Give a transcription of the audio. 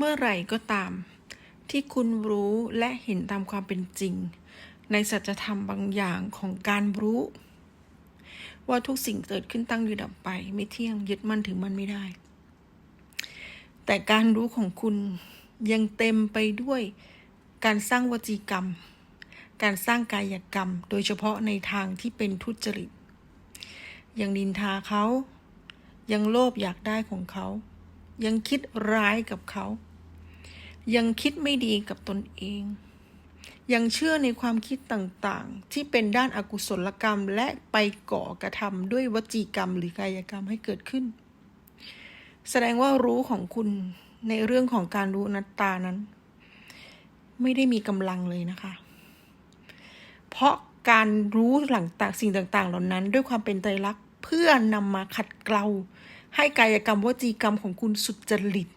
เมื่อไหร่ก็ตาม ที่คุณรู้และเห็นตามความเป็นจริง ในสัจธรรมบางอย่างของการรู้ ว่าทุกสิ่งเกิดขึ้นตั้งอยู่ดับไป ไม่เที่ยงยึดมั่นถือมันไม่ได้ แต่การรู้ของคุณยังเต็มไปด้วยการสร้างวจีกรรม การสร้างกายกรรม โดยเฉพาะในทางที่เป็นทุจริต ยังนินทาเขา ยังโลภอยากได้ของเขา ยังคิดร้ายกับเขา ยังคิดไม่ดีกับตนเอง ยังเชื่อในความคิดต่างๆ ที่เป็นด้านอากุศลกรรมและไปก่อกระทำด้วยวจีกรรมหรือกายกรรมให้เกิดขึ้น แสดงว่ารู้ของคุณในเรื่องของการรู้นัตตานั้น ไม่ได้มีกำลังเลยนะคะ เพราะการรู้หลังต่างสิ่งต่างๆ เหล่านั้น ด้วยความเป็นไตรลักษณ์เพื่อนำมาขัดเกลาให้กายกรรมวจีกรรมของคุณสุจริต